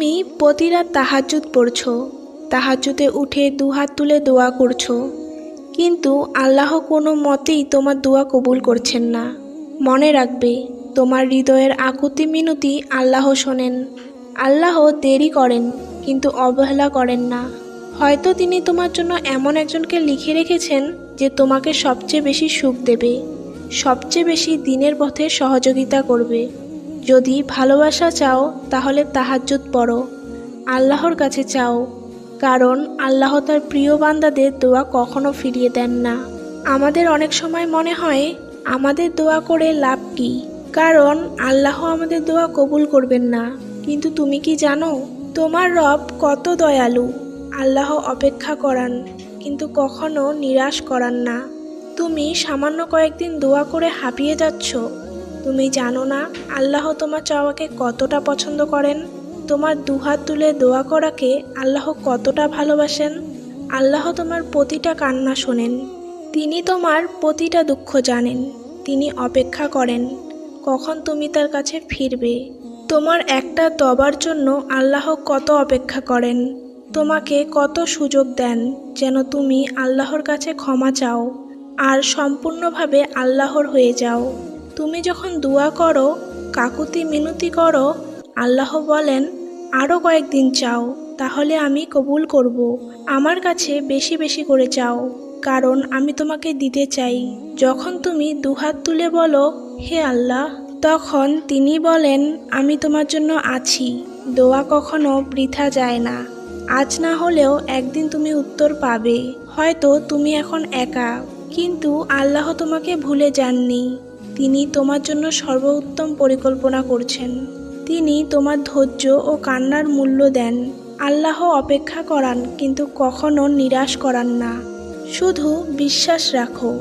তুমি প্রতিরাত তাহাজ্জুদ পড়ছ, তাহাজ্জুদে উঠে দুহাত তুলে দোয়া করছ। কিন্তু আল্লাহ কোনো মতেই তোমার দোয়া কবুল করছেন না। মনে রাখবে, তোমার হৃদয়ের আকুতি মিনতি আল্লাহ শোনেন। আল্লাহ দেরি করেন, কিন্তু অবহেলা করেন না। হয়তো তিনি তোমার জন্য এমন একজনকে লিখে রেখেছেন যে তোমাকে সবচেয়ে বেশি সুখ দেবে, সবচেয়ে বেশি দিনের পথে সহযোগিতা করবে। যদি ভালোবাসা চাও, তাহলে তাহাজ্জুদ পড়ো। আল্লাহর কাছে চাও। কারণ আল্লাহ তার প্রিয় বান্দাদের দোয়া কখনো ফিরিয়ে দেন না। আমাদের অনেক সময় মনে হয়, আমাদের দোয়া করে লাভ কি? কারণ আল্লাহ আমাদের দোয়া কবুল করবেন না। কিন্তু তুমি কি জানো, তোমার রব কত দয়ালু। আল্লাহ অপেক্ষা করান, কিন্তু কখনো নিরাশ করান না। তুমি সামান্য কয়েকদিন দোয়া করে হাঁপিয়ে যাচ্ছ। তুমি জানো না, আল্লাহ তোমার চাওয়াকে কতটা পছন্দ করেন? তোমার দুহাত তুলে দোয়া করাকে আল্লাহ কতটা ভালোবাসেন? আল্লাহ তোমার প্রতিটা কান্না শোনেন। তিনি তোমার প্রতিটা দুঃখ জানেন। তিনি অপেক্ষা করেন, কখন তুমি তার কাছে ফিরবে? তোমার একটা তবার জন্য আল্লাহ কত অপেক্ষা করেন? তোমাকে কত সুযোগ দেন যেন তুমি আল্লাহর কাছে ক্ষমা চাও আর সম্পূর্ণভাবে আল্লাহর হয়ে যাও। তুমি যখন দোয়া করো, কাকুতি মিনতি করো, আল্লাহ বলেন আরও কয়েকদিন চাও, তাহলে আমি কবুল করব। আমার কাছে বেশি বেশি করে চাও, কারণ আমি তোমাকে দিতে চাই। যখন তুমি দুহাত তুলে বলো, হে আল্লাহ, তখন তিনি বলেন, আমি তোমার জন্য আছি। দোয়া কখনো বৃথা যায় না। আজ না হলেও একদিন তুমি উত্তর পাবে। হয়তো তুমি এখন একা, কিন্তু আল্লাহ তোমাকে ভুলে যাননি। তিনি তোমার জন্য সর্বোত্তম পরিকল্পনা করছেন। তিনি তোমার ধৈর্য ও কান্নার মূল্য দেন। আল্লাহ অপেক্ষা করান, কিন্তু কখনো নিরাশ করান না। শুধু বিশ্বাস রাখো,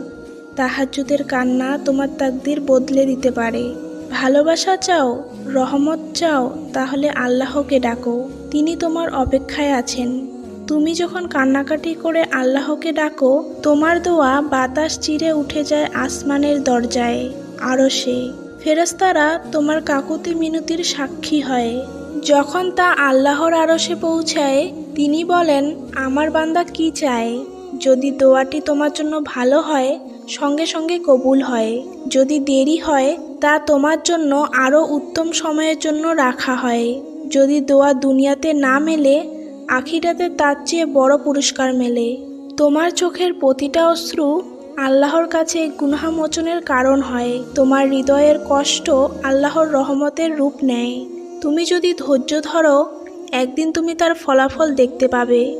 তাহাজ্জুদের কান্না তোমার তাকদির বদলে দিতে পারে। ভালোবাসা চাও, রহমত চাও, তাহলে আল্লাহকে ডাকো। তিনি তোমার অপেক্ষায় আছেন। তুমি যখন কান্নাকাটি করে আল্লাহকে ডাকো, তোমার দোয়া বাতাস চিরে উঠে যায় আসমানের দরজায়। আরও সে ফেরেস্তারা তোমার কাকুতি মিনতির সাক্ষী হয়। যখন তা আল্লাহর আরশে পৌঁছায়, তিনি বলেন, আমার বান্দা কি চায়? যদি দোয়াটি তোমার জন্য ভালো হয়, সঙ্গে সঙ্গে কবুল হয়। যদি দেরি হয়, তা তোমার জন্য আরও উত্তম সময়ের জন্য রাখা হয়। যদি দোয়া দুনিয়াতে না মেলে, আখিরাতে তার চেয়ে বড় পুরস্কার মেলে। তোমার চোখের প্রতিটা অশ্রু আল্লাহর কাছে গুনাহামোচনের কারণ হয়। তোমার হৃদয়ের কষ্ট আল্লাহর রহমতের রূপ নেয়। তুমি যদি ধৈর্য ধরো, একদিন তুমি তার ফলাফল দেখতে পাবে।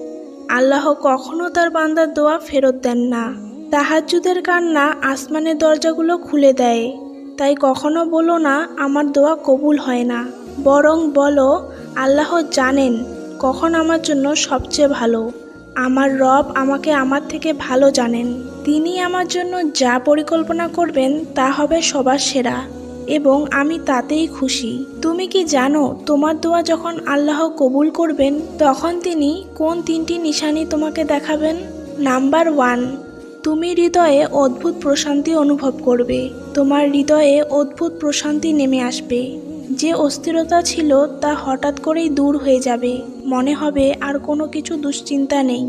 আল্লাহ কখনো তার বান্দার দোয়া ফেরত দেন না। তাহাজ্জুদের কান্না আসমানের দরজাগুলো খুলে দেয়। তাই কখনো বলো না, আমার দোয়া কবুল হয় না। বরং বলো, আল্লাহ জানেন কখন আমার জন্য সবচেয়ে ভালো। আমার রব আমাকে আমার থেকে ভালো জানেন। তিনি আমার জন্য যা পরিকল্পনা করবেন, তা হবে সবার সেরা, এবং আমি তাতেই খুশি। তুমি কি জানো, তোমার দোয়া যখন আল্লাহ কবুল করবেন, তখন তিনি কোন তিনটি নিশানি তোমাকে দেখাবেন? নাম্বার ওয়ান, তুমি হৃদয়ে অদ্ভুত প্রশান্তি অনুভব করবে। তোমার হৃদয়ে অদ্ভুত প্রশান্তি নেমে আসবে। যে অস্থিরতা ছিল, তা হঠাৎ করেই দূর হয়ে যাবে। মনে হবে আর কোনো কিছু দুশ্চিন্তা নেই।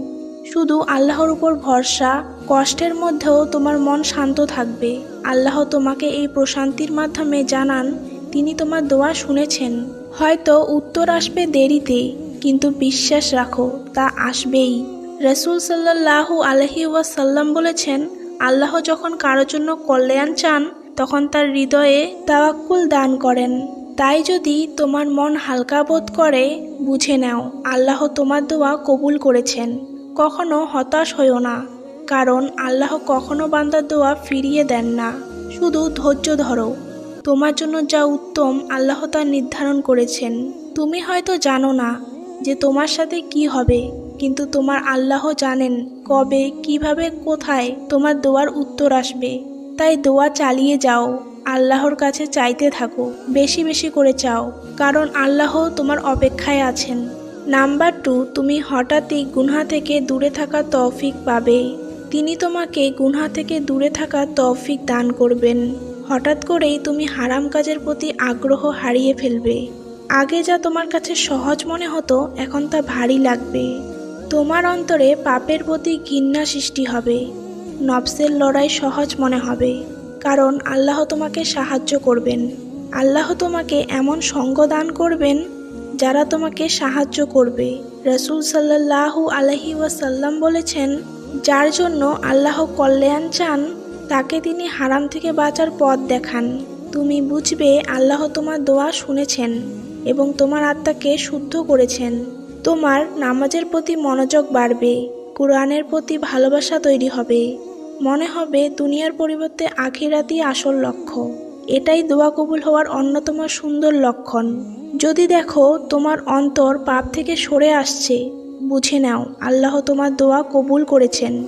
শুধু আল্লাহর উপর ভরসা, কষ্টের মধ্যেও তোমার মন শান্ত থাকবে। আল্লাহ তোমাকে এই প্রশান্তির মাধ্যমে জানান, তিনি তোমার দোয়া শুনেছেন। হয়তো উত্তর আসবে দেরিতে, কিন্তু বিশ্বাস রাখো, তা আসবেই। রসুল সাল্লাহু আলহি ওয়াসাল্লাম বলেছেন, আল্লাহ যখন কারও জন্য কল্যাণ চান, তখন তার হৃদয়ে তাওয়াক্কুল দান করেন। তাই যদি তোমার মন হালকা বোধ করে বুঝে নাও, আল্লাহ তোমার দোয়া কবুল করেছেন। কখনো হতাশ হইও না, কারণ আল্লাহ কখনো বান্দার দোয়া ফিরিয়ে দেন না। শুধু ধৈর্য ধরো। তোমার জন্য যা উত্তম আল্লাহ তা নির্ধারণ করেছেন। তুমি হয়তো জানো না যে তোমার সাথে কি হবে, কিন্তু তোমার আল্লাহ জানেন কবে, কীভাবে, কোথায় তোমার দোয়ার উত্তর আসবে। তাই দোয়া চালিয়ে যাও। আল্লাহর কাছে চাইতে থাকো, বেশি বেশি করে চাও, কারণ আল্লাহ তোমার অপেক্ষায় আছেন। নাম্বার টু, তুমি হঠাৎই গুনহা থেকে দূরে থাকা তৌফিক পাবে। তিনি তোমাকে গুনহা থেকে দূরে থাকা তৌফিক দান করবেন। হঠাৎ করেই তুমি হারাম কাজের প্রতি আগ্রহ হারিয়ে ফেলবে। আগে যা তোমার কাছে সহজ মনে হতো, এখন তা ভারী লাগবে। তোমার অন্তরে পাপের প্রতি ঘৃণা সৃষ্টি হবে। নবসের লড়াই সহজ মনে হবে। কারণ আল্লাহ তোমাকে সাহায্য করবেন। আল্লাহ তোমাকে এমন সঙ্গ দান করবেন যারা তোমাকে সাহায্য করবে। রসুল সাল্লাহু আলহি ওয়াসাল্লাম বলেছেন, যার জন্য আল্লাহ কল্যাণ চান, তাকে তিনি হারাম থেকে বাঁচার পথ দেখান। তুমি বুঝবে আল্লাহ তোমার দোয়া শুনেছেন এবং তোমার আত্মাকে শুদ্ধ করেছেন। তোমার নামাজের প্রতি মনোযোগ বাড়বে, কোরআনের প্রতি ভালোবাসা তৈরি হবে। মনে হবে দুনিয়ার পরিবর্তে আখিরাতই আসল লক্ষ্য। এটাই দোয়া কবুল হওয়ার অন্যতম সুন্দর লক্ষণ। যদি দেখো তোমার অন্তর পাপ থেকে সরে আসছে, বুঝে নাও, আল্লাহ তোমার দোয়া কবুল করেছেন।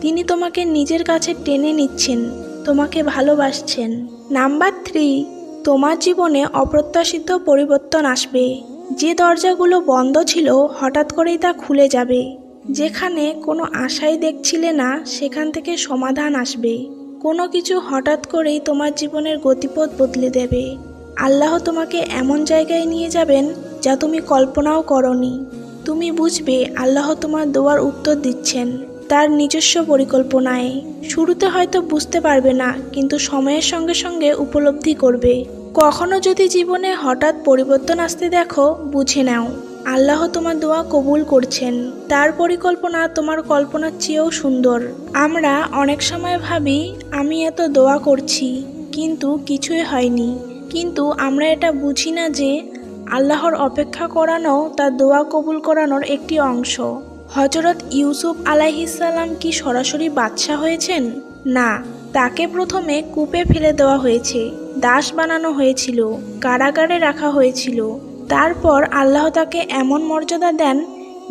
তিনি তোমাকে নিজের কাছে টেনে নিচ্ছেন, তোমাকে ভালোবাসছেন। নাম্বার থ্রি তোমার জীবনে অপ্রত্যাশিত পরিবর্তন আসবে। যে দরজাগুলো বন্ধ ছিল, হঠাৎ করেই তা খুলে যাবে। যেখানে কোনো আশাই দেখছিলে না, সেখান থেকে সমাধান আসবে। কোনো কিছু হঠাৎ করেই তোমার জীবনের গতিপথ বদলে দেবে। আল্লাহ তোমাকে এমন জায়গায় নিয়ে যাবেন, যা তুমি কল্পনাও করনি। তুমি বুঝবে আল্লাহ তোমার দোয়ার উত্তর দিচ্ছেন, তার নিজস্ব পরিকল্পনায়। শুরুতে হয়তো বুঝতে পারবে না, কিন্তু সময়ের সঙ্গে সঙ্গে উপলব্ধি করবে। কখনো যদি জীবনে হঠাৎ পরিবর্তন আসতে দেখো, বুঝে নাও। আল্লাহ তোমার দোয়া কবুল করছেন। তার পরিকল্পনা তোমার কল্পনার চেয়েও সুন্দর। আমরা অনেক সময় ভাবি, আমি এত দোয়া করছি, কিন্তু কিছুই হয়নি। কিন্তু আমরা এটা বুঝি না যে, আল্লাহর অপেক্ষা করানো তার দোয়া কবুল করানোর একটি অংশ। হজরত ইউসুফ আলাইহিসাল্লাম কি সরাসরি বাদশাহ হয়েছেন? না, তাকে প্রথমে কূপে ফেলে দেওয়া হয়েছে, দাস বানানো হয়েছিল, কারাগারে রাখা হয়েছিল। তারপর আল্লাহ তাকে এমন মর্যাদা দেন,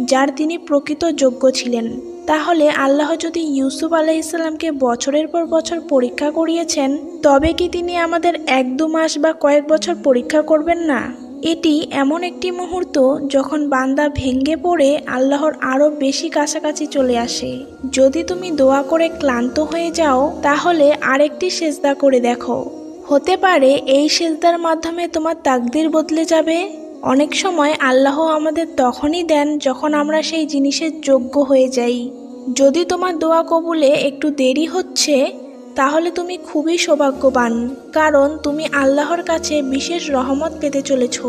যার তিনি প্রকৃত যোগ্য ছিলেন। তাহলে আল্লাহ যদি ইউসুফ আলাইসাল্লামকে বছরের পর বছর পরীক্ষা করিয়েছেন, তবে কি তিনি আমাদের এক দু মাস বা কয়েক বছর পরীক্ষা করবেন না? এটি এমন একটি মুহূর্ত যখন বান্দা ভেঙ্গে পড়ে আল্লাহর আরও বেশি কাছাকাছি চলে আসে। যদি তুমি দোয়া করে ক্লান্ত হয়ে যাও, তাহলে আরেকটি সেজদা করে দেখো। হতে পারে এই সেজদার মাধ্যমে তোমার তাকদির বদলে যাবে। অনেক সময় আল্লাহ আমাদের তখনই দেন যখন আমরা সেই জিনিসের যোগ্য হয়ে যাই। যদি তোমার দোয়া কবুলে একটু দেরি হচ্ছে, তাহলে তুমি খুবই সৌভাগ্যবান, কারণ তুমি আল্লাহর কাছে বিশেষ রহমত পেতে চলেছ।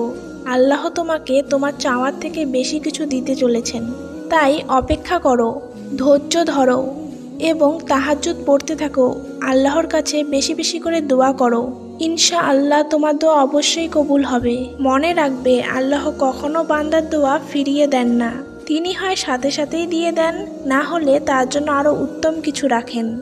আল্লাহ তোমাকে তোমার চাওয়ার থেকে বেশি কিছু দিতে চলেছেন। তাই অপেক্ষা করো, ধৈর্য ধরো। এবং তাহাজুদ পড়তে থাকো। আল্লাহর কাছে বেশি বেশি করে দোয়া করো। ইনশা আল্লাহ তোমার দোয়া অবশ্যই কবুল হবে। মনে রাখবে, আল্লাহ কখনো বান্দার দোয়া ফিরিয়ে দেন না। তিনি হয় সাথে সাথেই দিয়ে দেন, না হলে তার জন্য আরও উত্তম কিছু রাখেন।